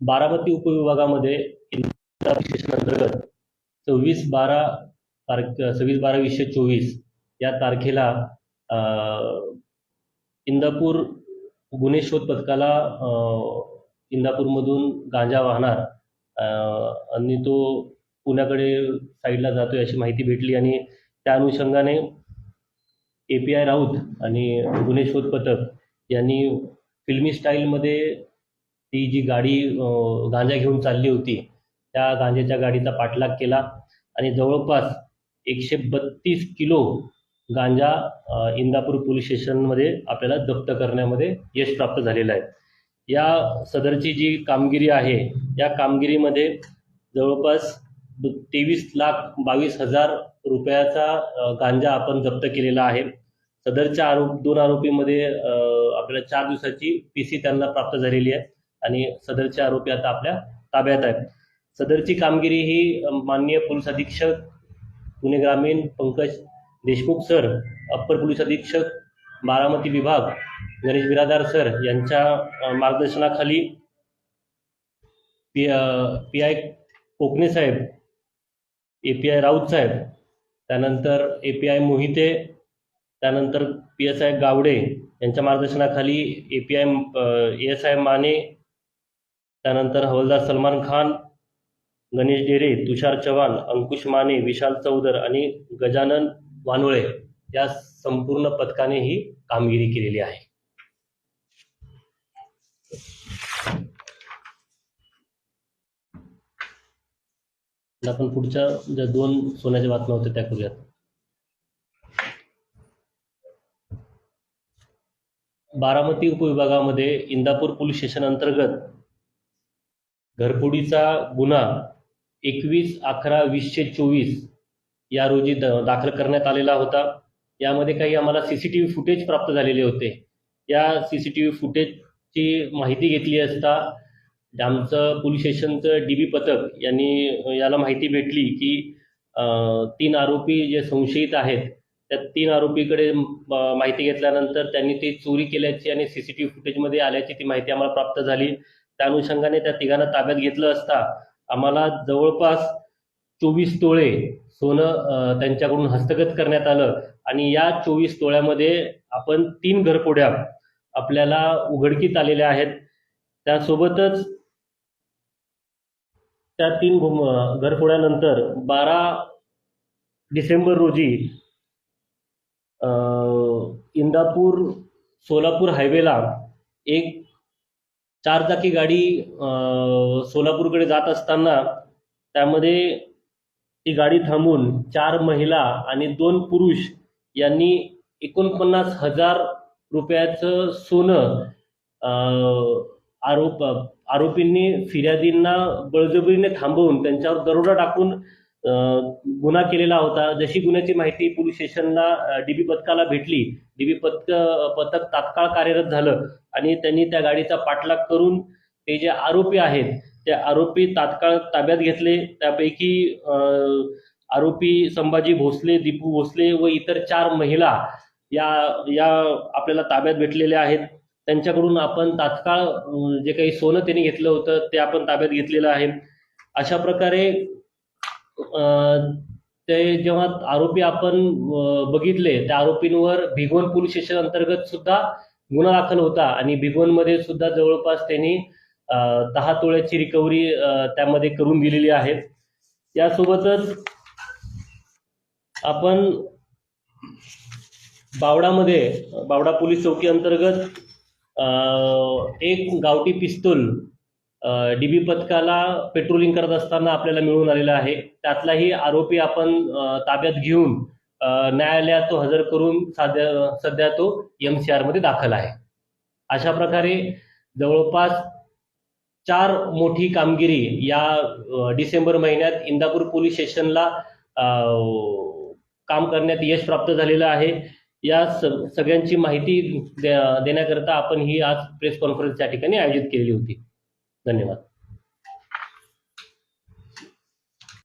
बारामती उपविभागामध्ये अंतर्गत सव्वीस बारा तारख सव्वीस बारा वीसशे चोवीस या तारखेला इंदापूर गुन्हे शोध पथकाला इंदापूरमधून गांजा वाहणार आणि तो पुण्याकडे साईडला जातोय अशी माहिती भेटली आणि त्या अनुषंगाने ए पी आय राऊत आणि गुन्हे शोध पथक यांनी फिल्मी स्टाईलमध्ये ती जी गाडी गांजा घेऊन चालली होती त्या गांजाच्या गाडीचा पाठलाग केला आणि जवळपास एकशे बत्तीस किलो गांजा इंदापूर पोलीस स्टेशनमध्ये आपल्याला जप्त करण्यामध्ये यश प्राप्त झालेलं आहे. या सदरची जी कामगिरी आहे या कामगिरीमध्ये जवळपास तेवीस लाख बावीस हजार रुपयाचा गांजा आपण जप्त केलेला आहे. सदरच्या आरोप दोन आरोपीमध्ये आपल्याला चार दिवसाची पी सी त्यांना प्राप्त झालेली आहे. आणि सदरचे आरोपी आता आपल्या ताब्यात आहेत. सदरची कामगिरी ही माननीय पोलीस अधीक्षक पुणे ग्रामीण Pankaj Deshmukh sir upper police अधीक्षक बारामती विभाग गणेश बिरादार सर यांच्या मार्गदर्शनाखाली पी पी आय कोकणे साहेब ए पी आय राऊत साहेब त्यानंतर ए पी आय मोहिते त्यानंतर पी एस आय गावडे यांच्या मार्गदर्शनाखाली A P I S I Mane त्यानंतर हवलदार सलमान खान गणेश डेरे तुषार चव्हाण अंकुश माने विशाल चौधर आणि गजानन वानुळे या संपूर्ण पथकाने ही कामगिरी केलेली आहे. आपण पुढच्या ज्या दोन सोन्याच्या बातम्या होत्या त्या करूयात. बारामती उपविभागामध्ये इंदापूर पोलीस स्टेशन अंतर्गत घरफोडीचा गुन्हा एकवीस अकरा वीसशे चोवीस या रोजी द दाखल करण्यात आलेला होता. यामध्ये काही आम्हाला C C T V footage प्राप्त झालेले होते. या सी सी टी व्ही फुटेजची माहिती घेतली असता आमचं पोलीस स्टेशनचं डी बी पथक यांनी याला माहिती भेटली की तीन आरोपी जे संशयित आहेत त्या तीन आरोपीकडे माहिती घेतल्यानंतर त्यांनी ती चोरी केल्याची आणि सी सी टी व्ही फुटेजमध्ये आल्याची ती माहिती आम्हाला प्राप्त झाली. त्या अनुषंगाने त्या तिघांना ताब्यात घेतलं असता आम्हाला जवळपास चोवीस तोळे सोनं त्यांच्याकडून हस्तगत करण्यात आलं. आणि या चोवीस तोळ्यामध्ये आपण तीन घरपोड्या आपल्याला उघडकीत आलेल्या आहेत. त्यासोबतच त्या तीन घुम- घरफोड्यानंतर बारा डिसेंबर रोजी इंदापूर सोलापूर हायवेला एक चारचाकी गाडी सोलापूरकडे जात असताना त्यामध्ये ती गाडी थांबून चार महिला आणि दोन पुरुष यांनी एकोणपन्नास हजार रुपयाचं सोनं आरोप आरोपींनी फिर्यादींना बळजबरीने थांबवून त्यांच्यावर दरोडा टाकून गुन्हा केलेला होता. जशी गुन्ह्याची माहिती पोलीस स्टेशनला डीबी पथकाला भेटली डीबी पथक पथक तात्काळ कार्यरत झालं आणि त्यांनी त्या गाडीचा पाठलाग करून ते जे आरोपी आहेत ते आरोपी तात्काळ ताब्यात घेतले. त्यापैकी आरोपी संभाजी भोसले दीपू भोसले व इतर चार महिला या या आपल्याला ताब्यात भेटलेल्या आहेत. त्यांच्याकडून आपण तात्काळ जे काही सोनं त्यांनी घेतलं होतं ते आपण ताब्यात घेतलेलं आहे. अशा प्रकारे ते जेव्हा आरोपी आपण बघितले त्या आरोपींवर भिगवण पोलीस स्टेशन अंतर्गत सुद्धा गुन्हा दाखल होता आणि भिगवणमध्ये सुद्धा जवळपास त्यांनी दहा तोळ्याची रिकव्हरी त्यामध्ये करून दिलेली आहे. यासोबतच आपण बावडामध्ये बावडा पोलीस चौकी अंतर्गत एक गावठी पिस्तूल डीबी पथकाला पेट्रोलिंग करत असताना आपल्याला मिळून आलेला आहे. त्यातलाही आरोपी आपण ताब्यात घेऊन न्यायालयात तो हजर करून साध्या सध्या तो एम सी आरमध्ये दाखल आहे. अशा प्रकारे जवळपास चार मोठी कामगिरी या डिसेंबर महिन्यात इंदापूर पोलीस स्टेशनला काम करण्यात यश प्राप्त झालेलं आहे. या स सगळ्यांची माहिती दे- देण्याकरता आपण ही आज प्रेस कॉन्फरन्स या ठिकाणी आयोजित केलेली होती. धन्यवाद